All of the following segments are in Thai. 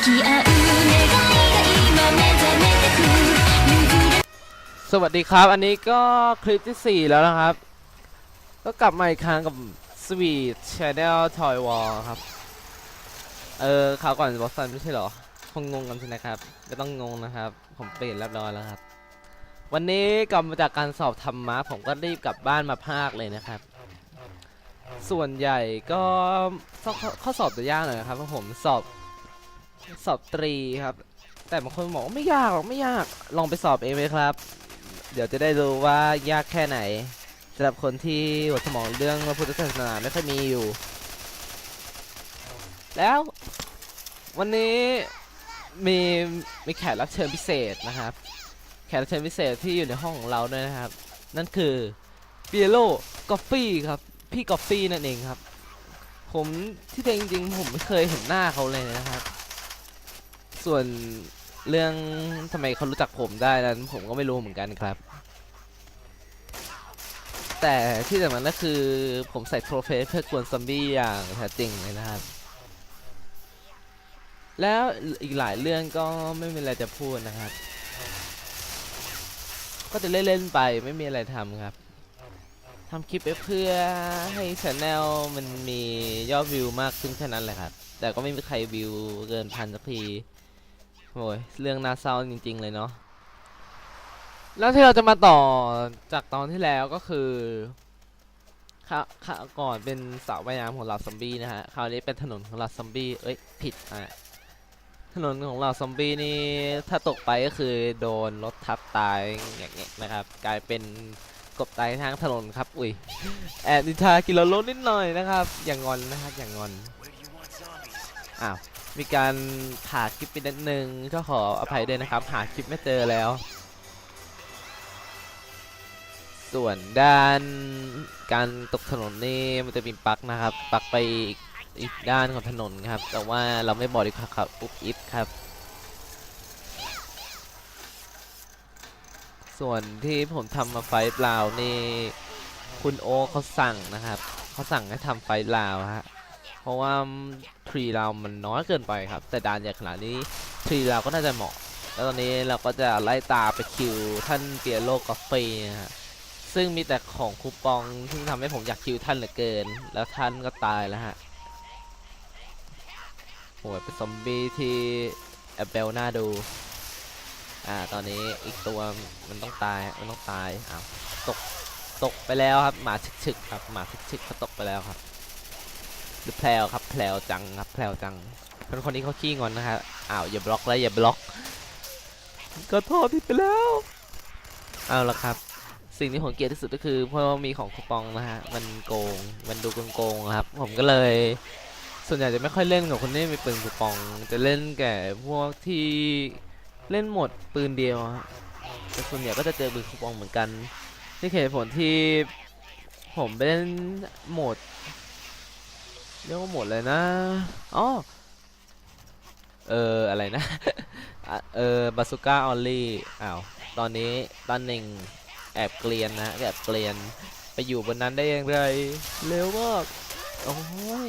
สวัสดีครับ อันนี้ก็คลิปที่ 4 แล้วนะครับ ก็กลับมาอีกครั้งกับ Sweet Channel Toy War ครับ เออข่าวก่อนบอสซันไม่ใช่เหรอ คงงงกันใช่ไหมครับ ไม่ต้องงงนะครับ ผมเปลี่ยนเรียบร้อยแล้วครับ วันนี้กลับมาจากการสอบธรรมะ ผมก็รีบกลับบ้านมาภาคเลยนะครับ ส่วนใหญ่ก็ข้อข้อสอบจะยากหน่อยนะครับเพราะผมสอบ สอบตรีครับ แต่บางคนบอกว่าไม่ยากหรอกไม่ยากลองไปสอบเองไหมครับ เดี๋ยวจะได้รู้ว่ายากแค่ไหนสำหรับคนที่หัวสมองเรื่องพระพุทธศาสนาไม่ค่อยมีอยู่ แล้ว วันนี้มีมีแขกรับเชิญพิเศษนะครับ แขกรับเชิญพิเศษที่อยู่ในห้องของเราด้วยนะครับ นั่นคือเปียโลกอฟฟี่ครับพี่กอฟฟี่นั่นเองครับ ผมที่จริงๆผมไม่เคยเห็นหน้าเขาเลยนะครับ ส่วนเรื่องทำไมเขารู้จักผมได้นั้นผมก็ไม่รู้เหมือนกันครับ แต่ที่สำคัญก็คือผมใส่โทรเฟสเพื่อกวนซอมบี้อย่างแท้จริงเลยนะครับ แล้วอีกหลายเรื่องก็ไม่มีอะไรจะพูดนะครับ ก็จะเล่นๆไปไม่มีอะไรทำครับทำคลิปไปเพื่อให้ช anel มันมียอดวิวมากขึ้นแค่นั้นแหละครับ แต่ก็ไม่มีใครวิวเกินพันสักที โอ้ยเรื่องน่าเศร้าจริง ๆ เลยเนาะแล้วที่เราจะมาต่อจากตอนที่แล้วก็คือค่ะค่ะก่อนเป็นสระว่ายน้ำของเราซอมบี้นะฮะคราวนี้เป็นถนนของเราซอมบี้เอ้ยผิดอะถนนของเราซอมบี้นี่ถ้าตกไปก็คือโดนรถทับตายอย่างเงี้ยนะครับ กลายเป็นกบตายทางถนนครับอุ้ยแอบนิทากิโลโลนิดหน่อยนะครับ อย่างงอนนะครับอย่างงอนอ้าว มีการหาคลิปไปนิดนึงก็ขออภัยด้วยนะครับ หาคลิปไม่เจอแล้ว ส่วนด้านการตกถนนนี่มันจะมีปลักนะครับปลักไปอีกด้านของถนนครับ แต่ว่าเราไม่บอกดีกว่าครับอุ๊บอิบครับ ส่วนที่ผมทำมาไฟล์เปล่านี่คุณโอเขาสั่งนะครับเขาสั่งให้ทำไฟล์เปล่าฮะ เพราะว่าทรีเรามันน้อยเกินไปครับ แต่ด่านใหญ่ขนาดนี้ทรีเราก็น่าจะเหมาะ แล้วตอนนี้เราก็จะไล่ตาไปคิวท่านเปียโลกาแฟนะฮะซึ่งมีแต่ของคูปองซึ่ทำให้ผมอยากคิวท่านเหลือเกิน แล้วท่านก็ตายแล้วฮะโหยเป็นซอมบี้ที่แอบเบลน่าดู อ่า ตอนนี้อีกตัวมันต้องตาย มันต้องตาย อ้าว ตก ตกไปแล้วครับ หมาฉึกๆครับ หมาฉึกๆเขาตกไปแล้วครับ หรือแพลวครับแพลวจังครับแพลวจังเป็นคนที่เขาขี้งอนนะฮะอ้าวอย่าบล็อกแล้วอย่าบล็อกก็โทษผิดไปแล้วเอาละครับ สิ่งที่ผมเกลียดที่สุดก็คือเพราะว่ามีของคูปองนะฮะมันโกงมันดูโกงๆครับ ผมก็เลย ส่วนใหญ่จะไม่ค่อยเล่นกับคนที่มีปืนคูปอง จะเล่นแก่พวกที่เล่นหมดปืนเดียวฮะแต่ส่วนใหญ่ก็จะเจอปืนคูปองเหมือนกันนี่เหตุผลที่ผมไปเล่นโหมด เรียกว่าหมดเลยนะอ๋อเอออะไรนะ เออบาสุก้าออลลี่ อ้าว ตอนนี้ตอนหนึ่งแอบเกลียนนะแอบเกลียน ไปอยู่บนนั้นได้ย่างไรเร็วมากโอ้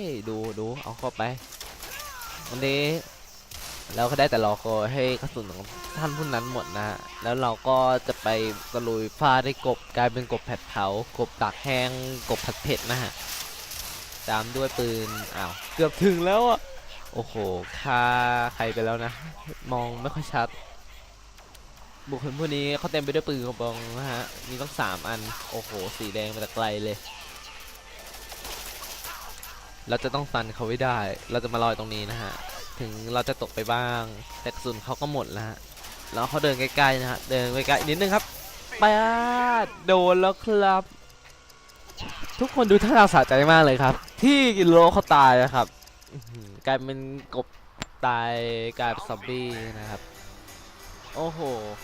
ย ดูดูเอาเข้าไป วันนี้เราก็ได้แต่รอคอยให้กระสุนของท่านผู้นั้นหมดนะฮะแล้วเราก็จะไปตะลุยฟาได้กบกลายเป็นกบแผดเผากบตากแห้งกบผัดเผ็ดนะฮะ ตามด้วยปืนอ้าวเกือบถึงแล้วอะโอ้โหฆ่าใครไปแล้วนะ มองไม่ค่อยชัด บุคคลผู้นี้เขาเต็มไปด้วยปืนกระบองนะฮะมีต้องสามอันโอ้โหสีแดงมาแต่ไกลเลยเราจะต้องฟันเขาไว้ได้ เราจะมาลอยตรงนี้นะฮะ ถึงเราจะตกไปบ้าง แต่กระสุนเขาก็หมดแล้วฮะ แล้วเขาเดินใกล้ๆนะฮะ เดินใกล้ๆนิดนึงครับปาดโดนแล้วครับ ทุกคนดูท่าทางสะใจมากเลยครับ ที่กิโลเขาตายนะครับกลายเป็นกบตายกลายเป็นซอมบี้นะครับ โอ้โห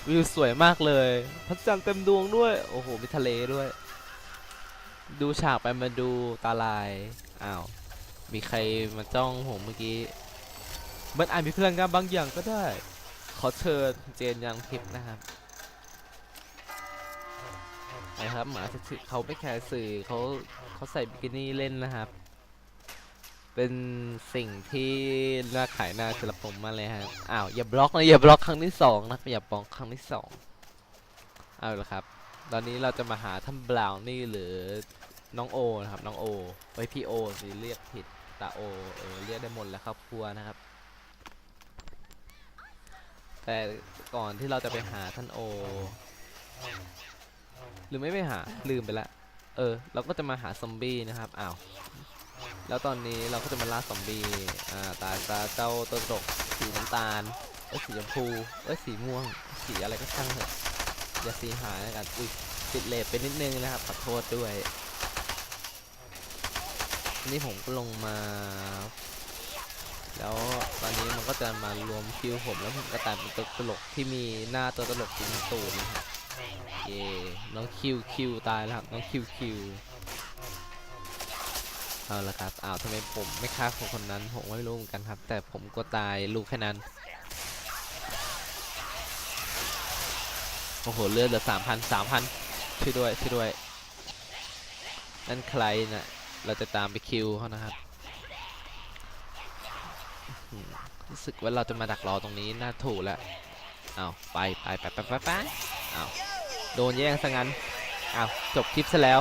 วิวสวยมากเลย พระจันทร์เต็มดวงด้วย โอ้โห มีทะเลด้วย ดูฉากไปมาดูตาลาย อ้าว มีใครมาจ้องผมเมื่อกี้ มันอาจมีพลังงานบางอย่างก็ได้ ขอเชิญเจนยังทิพนะครับนะครับหมาถือเขาไม่แคร์สื่อเขาเขาใส่บิกินี่เล่นนะครับ เป็นสิ่งที่น่าขายหน้าสำหรับผมมากเลยฮะอ้าวอย่าบล็อกนะอย่าบล็อกครั้งที่สองนะอย่าบล็อกครั้งที่สองเอาละครับ ตอนนี้เราจะมาหาท่านบราวนี่หรือน้องโอนะครับน้องโอไว้พี่โอสิเรียกผิดตาโอเออเรียกได้หมดแล้วครอบครัวนะครับ แต่ก่อนที่เราจะไปหาท่านโอ หรือไม่ไปหาลืมไปละเออ เราก็จะมาหาซอมบี้นะครับอ้าว แล้วตอนนี้เราก็จะมาล่าซอมบี้อ่าตาตาเจ้าตัวตกสีน้ำตาลเอ้ยสีชมพูเอ้ยสีม่วง สีอะไรก็ช่างเถอะอย่าสีหายแล้วกันอุ้ยติดเลทไปนิดนึงนะครับขอโทษด้วยนี้ผมก็ลงมา แล้วตอนนี้มันก็จะมารวมคิวผมแล้วผมก็ตายเป็นตัวตลกที่มีหน้าตัวตลกจริงตูนนะครับเย่น้องคิวคิวตายแล้วครับน้องคิวคิว เอาละครับอ้าวทำไมผมไม่ฆ่าคนคนนั้น ผมไม่รู้เหมือนกันครับ แต่ผมก็ตายลูกแค่นั้น โอ้โห เลือดเหลือสามพันสามพันช่วยด้วยช่วยด้วย นั่นใครนะ่ะเราจะตามไปคิวเขานะครับรู้สึกว่าเราจะมาดักรอตรงนี้น่าถูกแล้วอ้าไปไปไปไปไปไปเอาโดนแย่งซะงั้นเอาจบคลิปซะแล้ว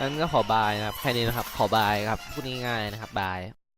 งั้นก็ขอบายนะครับแค่นี้นะครับขอบายครับพูดง่ายๆนะครับบาย